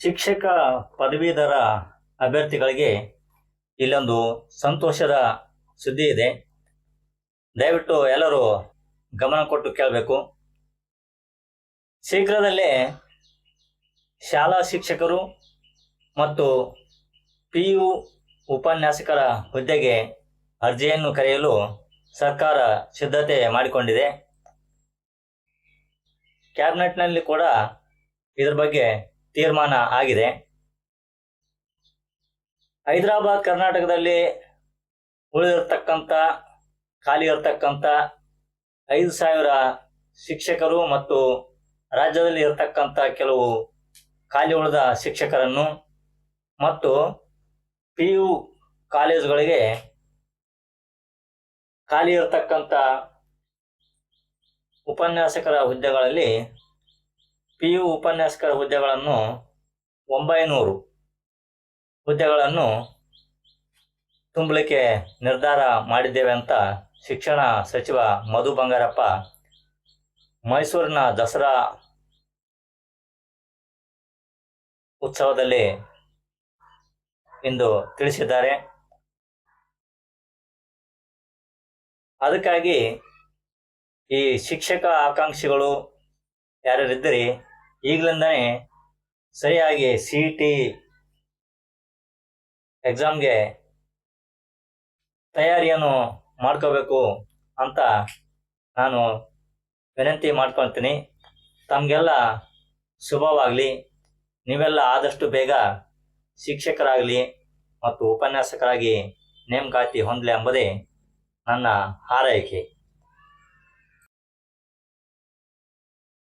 ಶಿಕ್ಷಕ ಪದವೀಧರ ಅಭ್ಯರ್ಥಿಗಳಿಗೆ ಇಲ್ಲೊಂದು ಸಂತೋಷದ ಸುದ್ದಿ ಇದೆ. ದಯವಿಟ್ಟು ಎಲ್ಲರೂ ಗಮನ ಕೊಟ್ಟು ಕೇಳಬೇಕು. ಶೀಘ್ರದಲ್ಲೇ ಶಾಲಾ ಶಿಕ್ಷಕರು ಮತ್ತು ಪಿ ಯು ಉಪನ್ಯಾಸಕರ ಹುದ್ದೆಗೆ ಅರ್ಜಿಯನ್ನು ಕರೆಯಲು ಸರ್ಕಾರ ಸಿದ್ಧತೆ ಮಾಡಿಕೊಂಡಿದೆ. ಕ್ಯಾಬಿನೆಟ್ನಲ್ಲಿ ಕೂಡ ಇದ್ರ ಬಗ್ಗೆ ತೀರ್ಮಾನ ಆಗಿದೆ. ಹೈದರಾಬಾದ್ ಕರ್ನಾಟಕದಲ್ಲಿ ಉಳಿದಿರ್ತಕ್ಕಂಥ ಖಾಲಿ ಇರತಕ್ಕಂಥ ಐದು ಸಾವಿರ ಶಿಕ್ಷಕರು ಮತ್ತು ರಾಜ್ಯದಲ್ಲಿ ಇರತಕ್ಕಂಥ ಕೆಲವು ಖಾಲಿ ಉಳಿದ ಶಿಕ್ಷಕರನ್ನು ಮತ್ತು ಪಿ ಯು ಕಾಲೇಜುಗಳಿಗೆ ಖಾಲಿ ಇರತಕ್ಕಂಥ ಉಪನ್ಯಾಸಕರ ಹುದ್ದೆಗಳಲ್ಲಿ ಪಿ ಯು ಉಪನ್ಯಾಸಕರ ಹುದ್ದೆಗಳನ್ನು ಒಂಬೈನೂರು ಹುದ್ದೆಗಳನ್ನು ತುಂಬಲಿಕ್ಕೆ ನಿರ್ಧಾರ ಮಾಡಿದ್ದೇವೆ ಅಂತ ಶಿಕ್ಷಣ ಸಚಿವ ಮಧು ಬಂಗಾರಪ್ಪ ಮೈಸೂರಿನ ದಸರಾ ಉತ್ಸವದಲ್ಲಿ ಇಂದು ತಿಳಿಸಿದ್ದಾರೆ. ಅದಕ್ಕಾಗಿ ಈ ಶಿಕ್ಷಕ ಆಕಾಂಕ್ಷಿಗಳು ಯಾರ್ಯಾರಿದ್ದರೆ? ಈಗಲಿಂದನೇ ಸರಿಯಾಗಿ ಸಿ ಟಿ ಎಕ್ಸಾಮ್ಗೆ ತಯಾರಿಯನ್ನು ಮಾಡ್ಕೋಬೇಕು ಅಂತ ನಾನು ವಿನಂತಿ ಮಾಡ್ಕೊಳ್ತೀನಿ. ತಮಗೆಲ್ಲ ಶುಭವಾಗಲಿ. ನೀವೆಲ್ಲ ಆದಷ್ಟು ಬೇಗ ಶಿಕ್ಷಕರಾಗಲಿ ಮತ್ತು ಉಪನ್ಯಾಸಕರಾಗಿ ನೇಮಕಾತಿ ಹೊಂದಲಿ ಎಂಬುದೇ ನನ್ನ ಹಾರೈಕೆ.